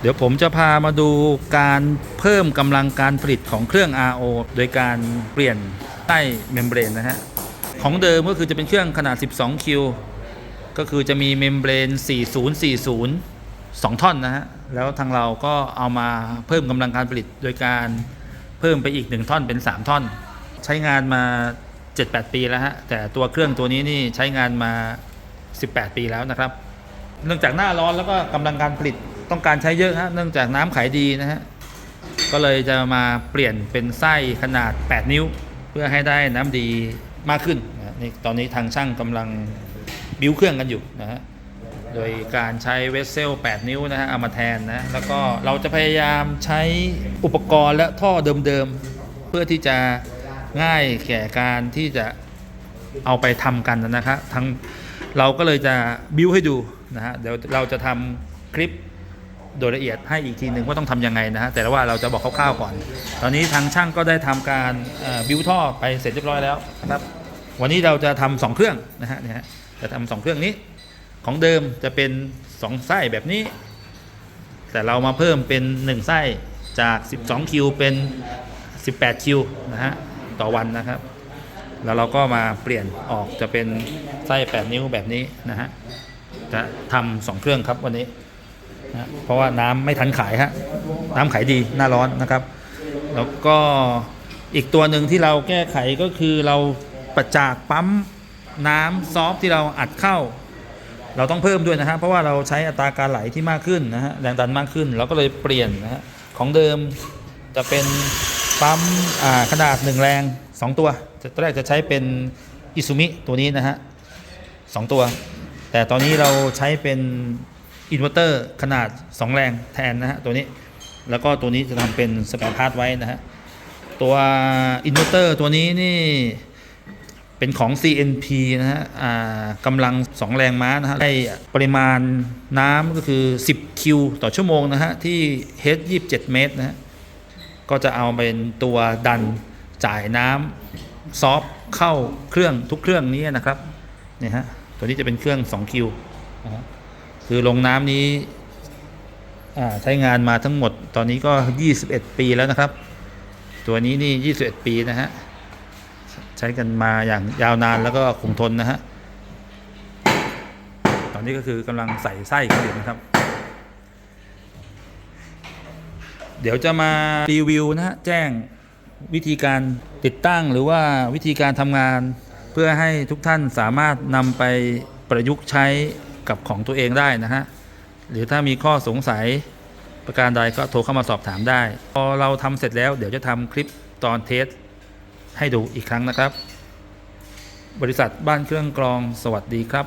เดี๋ยวผมจะพามาดูการเพิ่มกำลังการผลิตของเครื่อง RO โดยการเปลี่ยนใต้เมมเบรนนะฮะ ของเดิมก็คือจะเป็นเครื่องขนาด 12 คิว ก็คือจะมีเมมเบรน 4040 2 ท่อนนะฮะ แล้วทางเราก็เอามาเพิ่มกำลังการผลิตโดยการเพิ่มไปอีก 1 ท่อนเป็น 3 ท่อน ใช้งานมา 7-8 ปีแล้วฮะ แต่ตัวเครื่องตัวนี้นี่ใช้งานมา 18 ปีแล้วนะครับ เนื่องจากหน้าร้อนแล้วก็กำลังการผลิต ต้องการใช้เยอะฮะเนื่องจากน้ำขายดีนะฮะก็เลยจะมาเปลี่ยนเป็นไส้ขนาด 8 นิ้ว เพื่อให้ได้น้ำดีมากขึ้นนี่ตอนนี้ทางช่างกำลังบิ้วเครื่องกันอยู่นะฮะโดยการใช้เวสเซล 8 นิ้วนะฮะเอามาแทนนะแล้วก็เราจะพยายามใช้อุปกรณ์และท่อเดิมๆ เพื่อที่จะง่ายแก่การที่จะเอาไปทำกันนะครับทั้งเราก็เลยจะบิ้วให้ดูนะฮะเดี๋ยวเราจะทำคลิป โดยละเอียดให้อีกทีหนึ่งว่าต้องทำยังไงนะฮะแต่ว่าเราจะบอกคร่าวๆก่อน ตอนนี้ทางช่างก็ได้ทำการเอ่อบิวท่อไปเสร็จเรียบร้อยแล้วนะครับ วันนี้เราจะทำสองเครื่องนะฮะเนี่ยฮะจะทำสองเครื่องนี้ ของเดิมจะเป็นสองไส้แบบนี้ แต่เรามาเพิ่มเป็นหนึ่งไส้จาก 12 คิวเป็น 18 คิวนะฮะต่อวันนะครับแล้วเราก็มาเปลี่ยนออกจะเป็นไส้ 8 นิ้วแบบนี้นะฮะจะทำสองเครื่องครับวันนี้ นะเพราะว่าน้ำไม่ทันขายฮะน้ำขายดีหน้าร้อนนะครับ แล้วก็อีกตัวหนึ่งที่เราแก้ไขก็คือเราประจากปั๊มน้ำซอฟที่เราอัดเข้า เราต้องเพิ่มด้วยนะฮะเพราะว่าเราใช้อัตราการไหลที่มากขึ้นนะฮะแรงดันมากขึ้นเราก็เลยเปลี่ยนนะฮะของเดิมจะเป็นปั๊มขนาดหนึ่งแรง 2 ตัวตอนแรกจะใช้เป็นอิซุมิตัวนี้นะฮะสองตัว แต่ตอนนี้เราใช้เป็น อินเวอร์เตอร์ขนาด 2 แรงแทนนะฮะตัวนี้ แล้วก็ตัวนี้จะทำเป็นสแปรพาร์ทไว้นะฮะตัวอินเวอร์เตอร์ตัวนี้นี่เป็นของ CNP นะฮะอ่ากำลัง 2 แรงม้านะฮะได้ปริมาณน้ำก็คือ 10 คิว ต่อชั่วโมงนะฮะ ที่ H 27 เมตรนะฮะ ก็จะเอาเป็นตัวดันจ่ายน้ำซอฟเข้าเครื่องทุกเครื่องนี้นะครับเนี่ยฮะ ตัวนี้จะเป็นเครื่อง 2 คิวนะฮะ คือลงน้ำนี้ใช้งานมาทั้งหมดตอนนี้ก็ 21 ปีแล้วนะครับ ตัวนี้นี่ 21 ปีนะฮะ ใช้กันมาอย่างยาวนานแล้วก็คงทนนะฮะ ตอนนี้ก็คือกำลังใส่ไส้กันอยู่นะครับ เดี๋ยวจะมารีวิวนะฮะ แจ้งวิธีการติดตั้งหรือว่าวิธีการทำงาน เพื่อให้ทุกท่านสามารถนำไปประยุกต์ใช้ กับของตัวเองได้นะฮะ หรือถ้ามีข้อสงสัยประการใดก็โทรเข้ามาสอบถามได้ พอเราทำเสร็จแล้วเดี๋ยวจะทำคลิปตอนเทสให้ดูอีกครั้งนะครับ บริษัทบ้านเครื่องกรองสวัสดีครับ